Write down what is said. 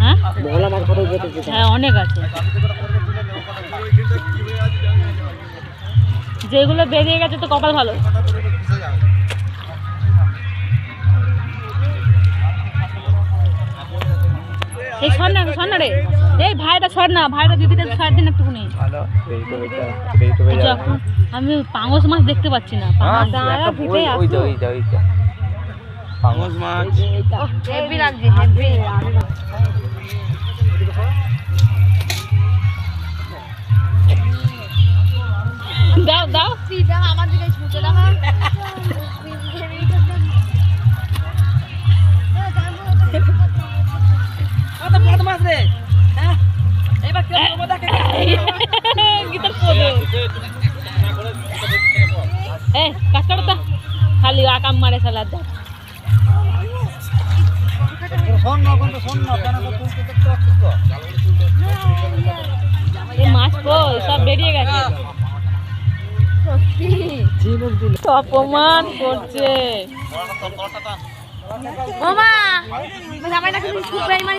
হ্যাঁ হ্যাঁ অনেক আছে। যেগুলো বেরিয়ে গেছে তো কপাল ভালো। এই সর না সর না রে। এই ভাইটা সর না ভাইটা দিদিটা সর দিন একটুখানি যখন আমি পাঙস মাছ দেখতে পাচ্ছি না। পাঙাশ দাঁড়া ভিটে আসতো পাঙস মাছ হেভি লাগছে হেভি দাও দাও আমার দিকে ছুটে দেখা কত বড় মাছ রে হ্যাঁ এইবার কি করবো দেখে গীতার পদে এ কাজ করো তো খালি আকাম মারে সালাদ দাও মাছ কই সব বেরিয়ে গেছে অপমান করছে মামা